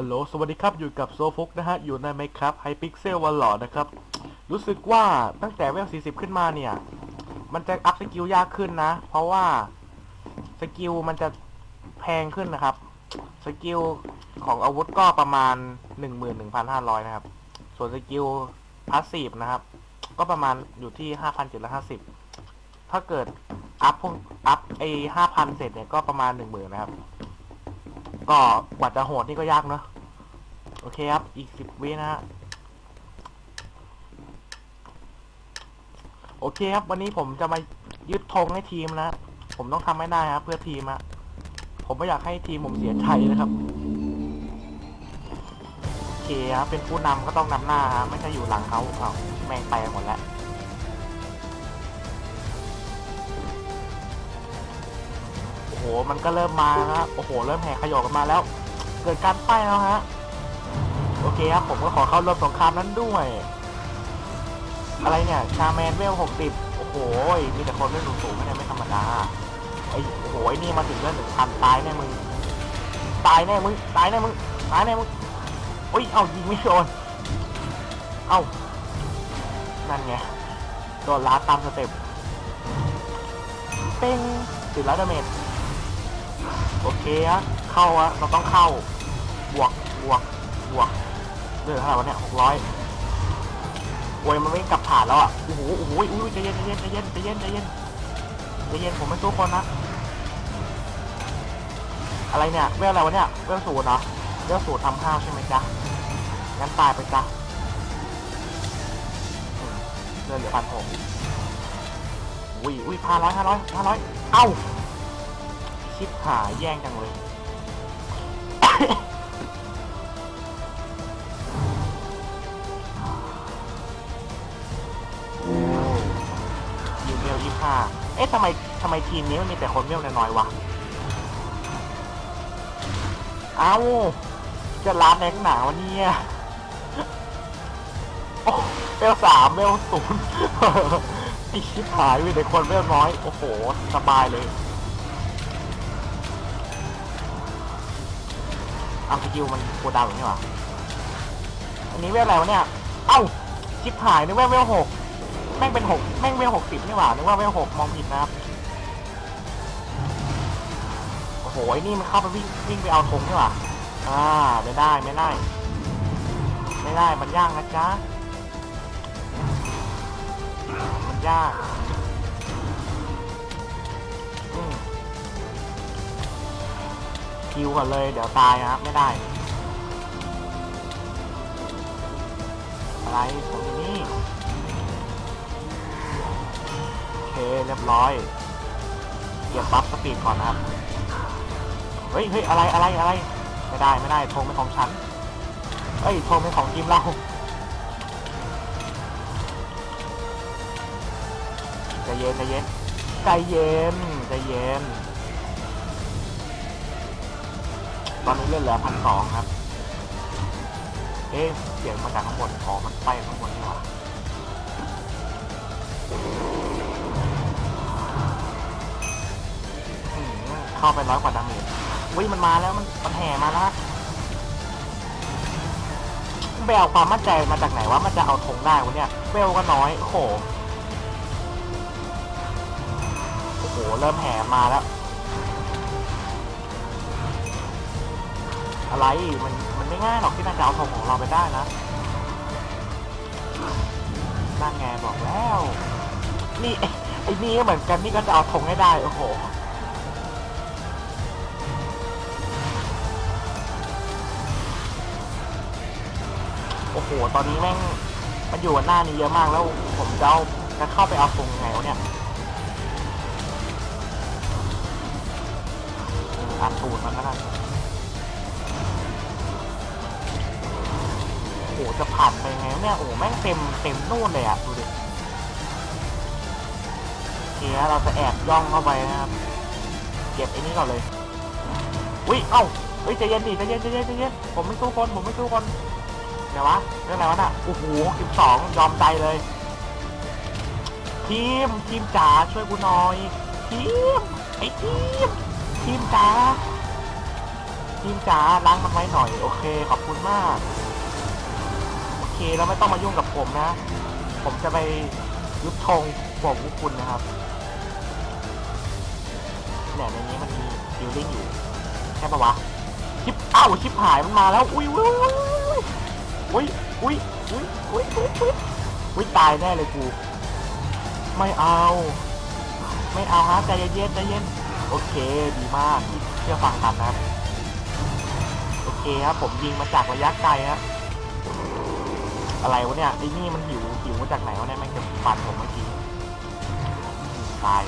ฮัลโหล สวัสดีครับ อยู่กับโซฟุกนะฮะ อยู่ในไมครับไฮพิกเซลวันหลอนะครับ รู้สึกว่าตั้งแต่เวล 40 ขึ้นมาเนี่ย มันจะอัพสกิลยากขึ้นนะ เพราะว่าสกิลมันจะแพงขึ้นนะครับ สกิลของอาวุธก็ประมาณ 11,500 นะครับ ส่วนสกิลพาสซีฟนะครับ ก็ประมาณอยู่ที่ 5,750 ถ้าเกิดอัพพวกอัพไอ้5,000 เสร็จเนี่ยก็ประมาณ 10,000นะครับ ก็กว่าจะโหดนี่ก็ยากเนอะโอเคครับ อีกสิบวินะฮะ โอเคครับ วันนี้ผมจะมายึดธงให้ทีมนะ ผมต้องทำให้ได้ครับ เพื่อทีมอะผมไม่อยากให้ทีมผมเสียใจนะครับ โอเคครับเป็นผู้นำก็ต้องนำหน้าฮะไม่ใช่อยู่หลังเขาอ้าแม่งไปหมดแล้ว โอ้โหมันก็เริ่มมาฮะโอ้โห เริ่มแห่ขยอกันมาแล้ว เกิดการป้ายแล้วฮะ โอเคครับ ผมก็ขอเข้าร่วมสงครามนั้นด้วย อะไรเนี่ย ชาแมนเวลหกสิบโอ้โห มีแต่คนเล่นสูงๆไม่ได้ไม่ธรรมดา ไอ้โอ้โหนี่มาถึงเรื่องหนึ่งพันตายแน่มึง ตายแน่มึง ตายแน่มึง ตายแน่มึงอุ้ย เอ้ายิงไม่โดน เอ้า นั่นไง โดนล้าตามสเต็ปเป้งติดแล้วดาเมจ โอเคอะเข้าอะเราต้องเข้า บวก บวก บวกเดือดเท่าไหร่วะเนี่ยหกร้อยโอ้ยมันไม่กลับฐานแล้วอะโอ้โห โอ้โหอุ้ยใจเย็นใจเย็นใจเย็นใจเย็นใจเย็นใจเย็น ผมไม่สู้คนนะ อะไรเนี่ยเวลอะไรวะเนี่ย เวลศูนย์เหรอเวลศูนย์ทำห้าวใช่ไหมจ๊ะ งั้นตายไปจ้ะเลือเหลือพันหกอุ้ยอุ้ยพันร้อยห้าร้อยห้าร้อยเอ้า ชิบหายแย่งจังเลย ยิงเวลยี่ห้าเอ๊ะทำไมทำไมทีมนี้มันมีแต่คนเวลน้อยๆวะ เอ้า จะร้านแรงหนาวะเนี่ยโอ้เวลสามเวลศูนย์ไอชิบหายมีแต่คนเวลน้อย โอ้โห สบายเลย เอาสกิลมันโคดาวอย่างนี้หรออันนี้เวลอะไรวะเนี่ย เอ้าชิบหายนึกว่าเวลหกแม่งเป็นหกแม่งเวลหกสิบนี่หว่านึกว่าเวลหกมองผิดนะครับโอ้โหไอ้นี่มันเข้าไปวิ่งวิ่งไปเอาธงนี่หว่าอ่าไม่ได้ไม่ได้ ไม่ได้มันยากนะจ๊ะมันยาก คิวก่อนเลย เดี๋ยวตายนะครับไม่ได้อะไรผมอยู่นี่โอเคเรียบร้อยเก็บบัฟสปีดก่อนนะครับเฮ้ยเฮ้ยอะไรอะไรอะไรไม่ได้ไม่ได้ธงเป็นของฉันเฮ้ยธงเป็นของทีมเราใจเย็นใจเย็นใจเย็นใจเย็น ตอนนี้เล่นเหลือพันสองครับ เอ๊ะเสียงมาจากข้างบนอ๋อมันไปข้างบนนี่หว่าเข้าไปร้อยกว่าดาเมจวิมันมาแล้วมันมันแห่มาแล้วฮะไปเอาความมั่นใจมาจากไหนว่ามันจะเอาธงได้วะเนี่ยเวลก็น้อยโอ้โหโอ้โหเริ่มแห่มาแล้ว อะไรมันมันไม่ง่ายหรอกที่นางจะเอาธงของเราไปได้นะนั่นไงบอกแล้ว นี่ไอ้นี่ก็เหมือนกันนี่ก็จะเอาธงให้ได้โอ้โหโอ้โหตอนนี้แม่งมันอยู่หน้านี้เยอะมากแล้วผมจะเอาจะเข้าไปเอาธงยังไงวะเนี่ยอัดตูดมันแล้วกัน หจะผ่านไปไงวเนี่ยโอ้โหแม่งเต็มเต็มนู่นเลยอะดูดิโอเคฮะเราจะแอบย่องเข้าไปนะครับเก็บไอ้นี่ก่อนเลยอุ้ยเอ้าเฮ้ยใจเย็นดิใจเย็นใจเย็นใจเย็นผมไม่สู้คนผมไม่สู้คนเดี๋ยววะเรื่องอะไรวะน่ะโอ้โหสิบสองยอมใจเลย ทีมทีมจ๋าช่วยกูหน่อยทีมไอ้ทีมทีมจ๋าทีมจ๋าล้างมันไว้หน่อย โอเค ขอบคุณมาก เคเราไม่ต้องมายุ่งกับผมนะ ผมจะไปยุบธงพวกพวกคุณนะครับเนี่ในนี้มันมีบิลดิ้งอยู่ใช่ปะวะชิปอ้าวชิปหายมันมาแล้ว อุ้ยอุ้ยอุ้ยอุ้ยอุ้ยอุ้ยอุ้ยอุ้ยอุ้ยตายแน่เลยกู ไม่เอา ไม่เอาฮะใจเย็นใจเย็นโอเคดีมากที่เชื่อฟังกันนะโอเคครับผมยิงมาจากระยะไกลฮะ อะไรวะเนี่ยไอ้นี่มันหิวหิวมาจากไหนวะเนี่ยแม่งจะฟันผมเมื่อกี้ตาย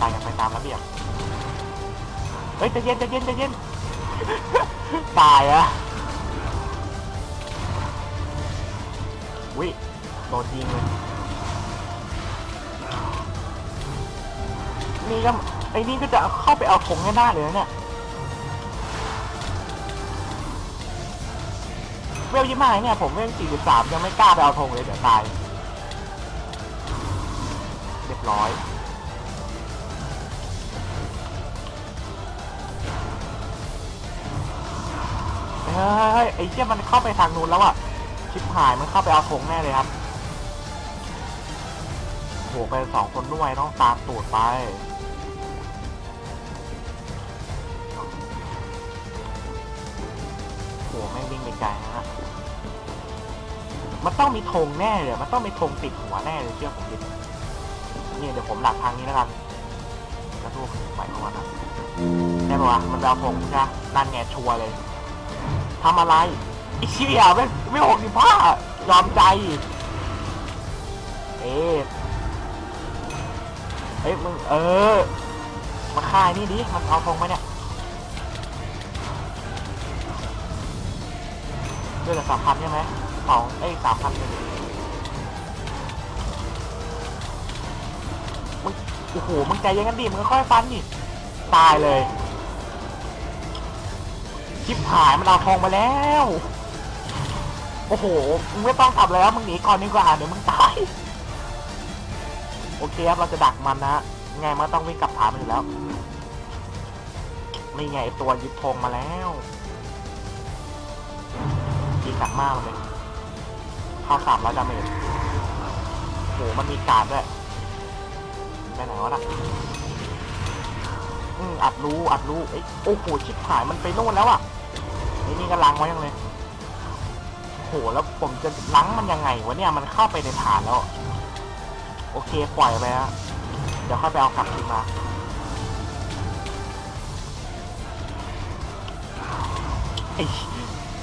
ตายกันไปตามระเบียบเฮ้ยใจเย็นใจเย็นใจเย็นตายอะวิโดนยิงเลยนี่ก็ไอ้นี่ก็จะเข้าไปเอาธงให้ได้เลยเนี่ย เวลยี่ห้าเนี่ยผมเวลสี่สิบสามยังไม่กล้าไปเอาธงเลยเดี๋ยวตาย เรียบร้อย เฮ้ยไอ้เชี่ยมันเข้าไปทางนู้นแล้วอะชิบหายมันเข้าไปเอาธงแน่เลยครับโหไปสองคนด้วยต้องตามตูดไป วิ่งไปไกลนะฮะมันต้องมีธงแน่เลย มันต้องมีธงติดหัวแน่เลยเชื่อผมดินี่เดี๋ยวผมหลักทางนี้แล้วกันกระทู้ไปขอนนะแน่ปะวะมันเอาธงใช่ไหมนั่นไงชัวร์เลยทำอะไรอีกเชี่ยไม่ไม่หกสิบห้ายอมใจ เอ๊ะเอ้ยมึงเออ มาฆ่านี่ดิ มันเอาธงไหมเนี่ย ดือนละสามพันใช่ไหมสองเอ้สามพันหนึ่งมึงโอ้โหมึงใจเย็นกันดิมึงค่อยฟันดิตายเลยชิบหายมันเอาทองมาแล้ว โอ้โหมึงไม่ต้องกลับแล้วมึงหนีก่อนดีกว่าเดี๋ยวมึงตายโอเคครับเราจะดักมันนะไงมันต้องวิ่งกลับฐานมันอยู่แล้วนี่ไงไอตัวยึดธงมาแล้ว หนักมากเลยเข้าสามร้อยดาเมจโหมันมีการด้วยไปไหนวะน่ะอืมอัดรู้อัดรู้เอ้โอ้โหชิบหายมันไปโน่นแล้วอะไอ้นี่ก็ล้างไว้ยังเลยโหแล้วผมจะล้างมันยังไงวะเนี่ยมันเข้าไปในฐานแล้ว โอเคปล่อยไปฮะเดี๋ยวค่อยไปเอากลับคืนมาไอ้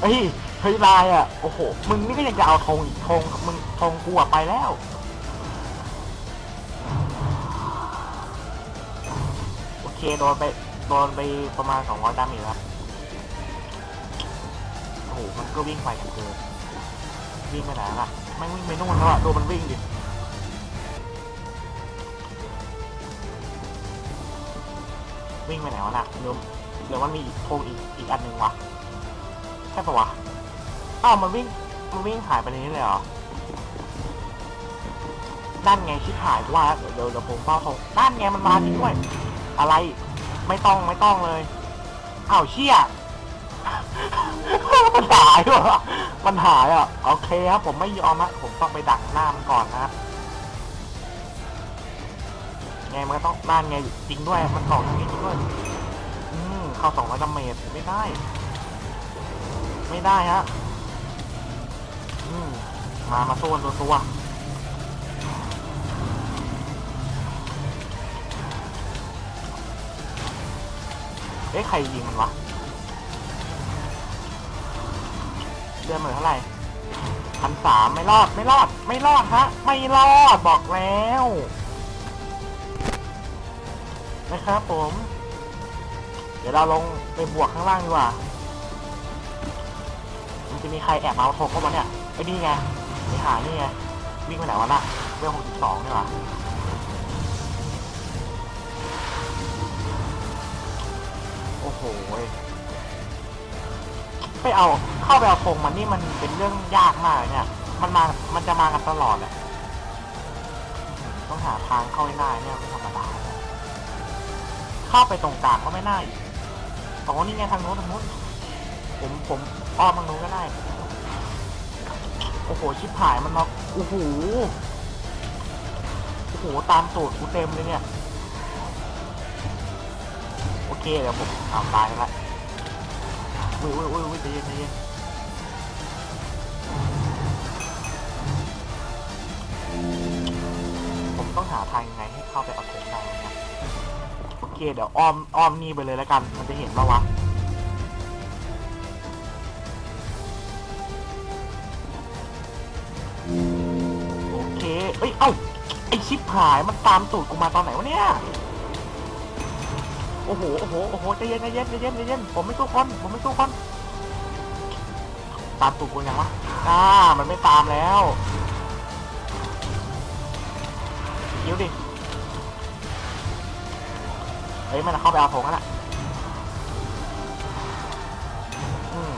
เฮ้ย เฮ้ยลายอะ โอ้โห มึงนี่ก็ยังจะเอาธงอีกธงมึงธงกูอะไปแล้ว โอเคโดนไปโดนไปประมาณสองร้อยดาเมจครับโอ้โห มันก็วิ่งไปกันเกินวิ่งไปไหนล่ะแม่งวิ่งไปนู่นแล้วอะดูมันวิ่งดิวิ่งไปไหนวะน่ะเดี๋ยวเดี๋ยวมันมีอีกธงอีกอีกอันหนึ่งวะใช่ปะวะ อ้าวมันวิ่งมันวิ่งหายไปในนี้เลยเหรอนั่นไงชิบหายว่าเดี๋ยวเดี๋ยวผมเฝ้าทงนั่นไงมันมาจริงด้วย อะไรไม่ต้องไม่ต้องเลยอ้าวเชี่ยมันหายวะมันหายอะโอเคครับผมไม่ยอมนะผมต้องไปดักหน้ามันก่อนนะฮะไงมันก็ต้องนั่นไงจริงด้วยมันสองอย่างนี้จริงด้วยอืมเข้าสองร้อยดาเมจไม่ได้ ไม่ได้ฮะ มา มาสู้กันตัวตัวเอ๊ะใครยิงมันวะเดือนเหมือนเท่าไหร่พันสามไม่รอด ไม่รอด ไม่รอดฮะ ไม่รอด บอกแล้ว นะครับผม เดี๋ยวเราลงไปบวกข้างล่างดีกว่า มันจะมีใครแอบมาเอาธงเข้ามาเนี่ย ไอ้นี่ไงไอ้หานี่ไงวิ่งไปไหนวะน่ะเวลหกสิบสองนี่หว่าโอ้โหไปเอาเข้าไปเอาธงมันนี่มันเป็นเรื่องยากมากเนี่ย มันมา มันจะมากันตลอดแหละต้องหาทางเข้าให้ได้เนี่ยไม่ธรรมดาเข้าไปตรงกลางก็ไม่น่าอีกตรงนี้ไงทางโน้นทางโน้นผมผมอ้อมทางนู้นก็ได้ โอ้โห ชิบหายมันน็อกโอ้โหโอ้โห ตามสูตรกูเต็มเลยเนี่ย โอเค เดี๋ยวผมเอาตายละอุ้ยอุ้ยอุ้ยอุ้ยใจเย็นใจเย็นผมต้องหาทางยังไงให้เข้าไปเอาธงได้นะโอเค เดี๋ยวอ้อมอ้อมนี่ไปเลยแล้วกัน มันจะเห็นปะวะ ไอชิปหายมันตามตูดกูมาตอนไหนวะเนี่ย โอ้โห โอ้โห โอ้โหใจเย็นใจเย็นใจเย็นใจเย็น ผมไม่สู้คน ผมไม่สู้คน ตามตูดกูยังวะ อ่า มันไม่ตามแล้วยิ้วดิ เฮ้ย มันเข้าไปเอาผมกันละอืม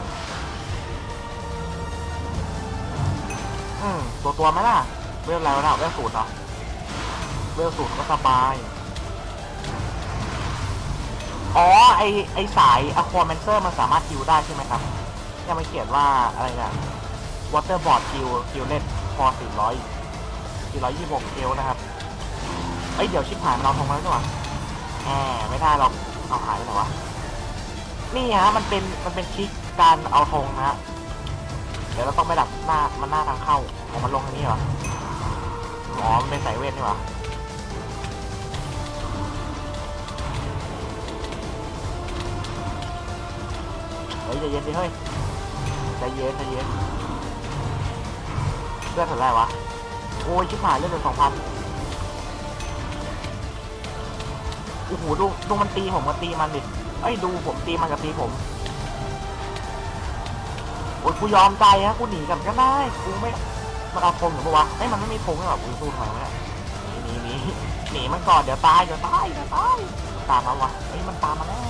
อืมตัวตัวไหมล่ะเวลอะไรวะน่ะเวลสูตรเหรอ เวลสูตรก็สบาย อ๋อ ไอไอสายอะควาแมนเซอร์มันสามารถคิวได้ใช่ไหมครับยังไม่เขียนว่าอะไรนะวอเตอร์บอร์ดคิวคิวเล่นพอสี่ร้อยสี่ร้อยยี่สิบหกคิวนะครับ เอ้ย เดี๋ยวชิปหายมันเอาทงมาแล้วนี่หว่าแหมไม่ได้หรอก เอาหายไปไหนวะ นี่ฮะ มันเป็น มันเป็นชิกการเอาธงนะฮะ เดี๋ยวเราต้องไปดักหน้า มันหน้าทางเข้าของมันลงทางนี้เหรอ อ๋อ มันเป็นสายเวทนี่หว่า ฮ้ยใจเย็นดิเฮ้ยใจเย็นใจเย็นเลือดเท่าไหร่วะโอ้ยชิบหายเลือดเหลือสองพันโอ้โหดูดูมันตีผมกับตีมันดิเอ้ดูผมตีมันกับตีผมโอ้ยกูยอมใจฮะกูหนีกันก็ได้กูไม่มันเอาธงหรือเปล่าวะเอ้มันไม่มีธงหรอกกูสู้ทำไมวะเนี่ยหนีหนีหนีหนีมันก่อนเดี๋ยวตายเดี๋ยวตายเดี๋ยวตายตามมาวะเอ้มันตามมาแล้ว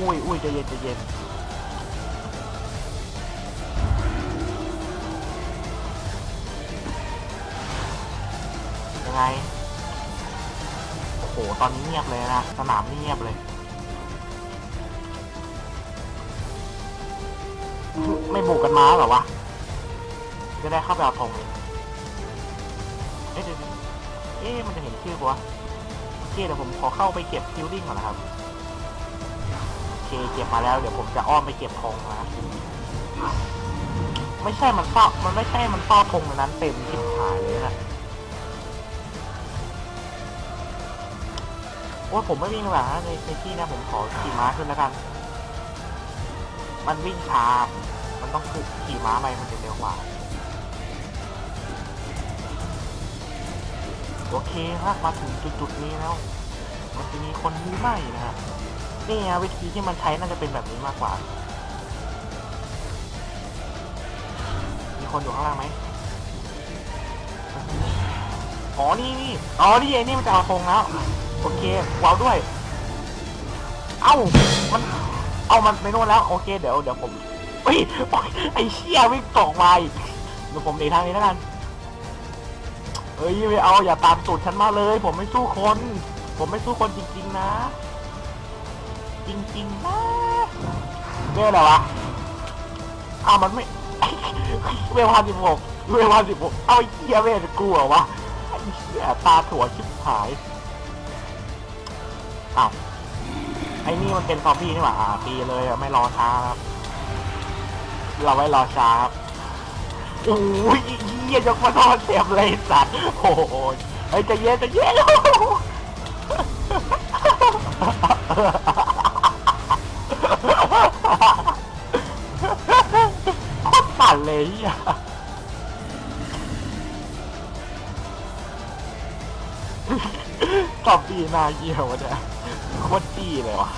อุ้ยอุ้ยใจเย็นใจเย็นยังไงโอ้โหตอนนี้เงียบเลยนะ สนามนี่เงียบเลย ไม่บุกกันมาหรอวะ จะได้เข้าไปเอาธงเลยเอ๊ะเดี๋ยมันจะเห็นชื่อปะโอเคเดี๋ยวผมขอเข้าไปเก็บคิวดิ้งก่อนนะครับ เคเก็บมาแล้ว เดี๋ยวผมจะอ้อมไปเก็บธงนะไม่ใช่มันเฝ้ามันไม่ใช่มันเฝ้าธงนั้นเต็มทิพหายเลยนะโอ้ยผมไม่วิ่งหรอกนะในในที่นี้ผมขอขี่ม้าขึ้นแล้วกัน มันวิ่งช้ามันต้องฝึกขี่ม้าไปมันจะเร็วกว่าโอเคฮะมาถึงจุดๆนี้แล้ว มันจะมีคนมือใหม่นะฮะ นี่ฮะวิธีที่มันใช้น่าจะเป็นแบบนี้มากกว่า มีคนอยู่ข้างล่างไหมอ๋อ นี่นี่อ๋อ นี่ไอ้นี่มันจะเอาธงแล้ว โอเคว้าวด้วย เอ้า มัน เอามันไปโน่นแล้ว โอเค เดี๋ยว เดี๋ยวผมเฮ้ยโอ๊ยไอ้เชี่ยวิ่งตกมาอีกเดี๋ยวผมหนีทางนี้แล้วกันเฮ้ยไม่เอาอย่าตามสูตรฉันมาเลย ผมไม่สู้คน ผมไม่สู้คนจริง ๆ นะ จริงๆนะเรื่องอะไรวะอ้าวมันไม่ เวลพันสิบหกเวลพันสิบหกเอาไอ้เชี่ยเวทกลัววะไอ้เชี่ยตาถั่วชิบหายอ้าวไอ้นี่มันเป็นซอมบี้นี่หว่าอ่าตีเลยอะไม่รอช้าครับ เราไว้รอช้าครับโอ้ยเยี่ยยกมาทอดเสียบเลยสัตว์โอ้โหเฮ้จะเย็นจะเย็น โคตรปั่นเลยอะตอบดีนาเยี่ยวะเนี่ยโคตรจี้เลยวะ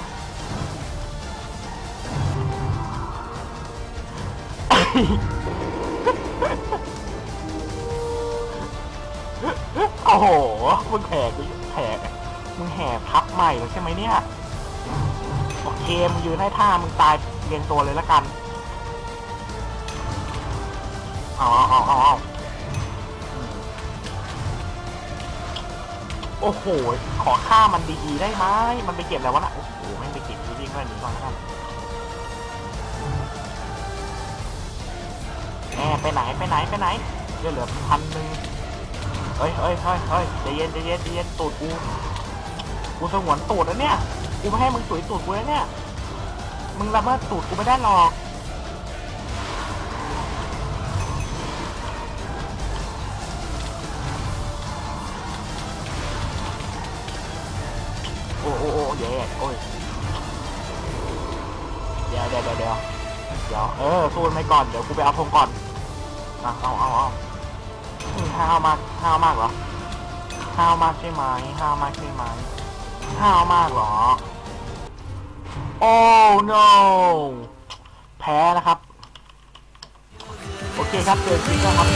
โอ้โหมึงแห่กูแห่มึงแห่พับใหม่แล้วใช่ไหมเนี่ย เคมึงยืนให้ท่ามึงตายเรียงตัวเลยละกันอาเอาเออาอืมโอ้โห ขอฆ่ามันดีๆได้ไหม มันไปเก็บแล้ววะน่ะ โอ้โหไม่ไปเก็บงไปหนีก่อนนะครับแหมไปไหนไปไหนไปไหนเดี๋ยวเหลือพันหนึ่งเฮ้ยเฮ้ยเฮ้ยเฮ้ยใจเย็นใจเย็นใจเย็นตูดกู กูสงวนตูดแล้วเนี่ย กูไม่ให้มึงสุยตูดกูแล้วเนี่ย มึงละเมิดตูดกูไม่ได้หรอก โอ้โอ้โอ้เย่โอ้ย เดี๋ยวเดี๋ยวเดี๋ยวเดี๋ยวเดี๋ยวเออสู้ไม่ก่อน เดี๋ยวกูไปเอาธงก่อนอะเอาเอาเอาอืมห้าวมากห้าวมากเหรอห้าวมากใช่ไหมห้าวมากใช่ไหมห้าวมากเหรอ โอ้ no แพ้นะครับ โอเคครับเจอกันนะครับ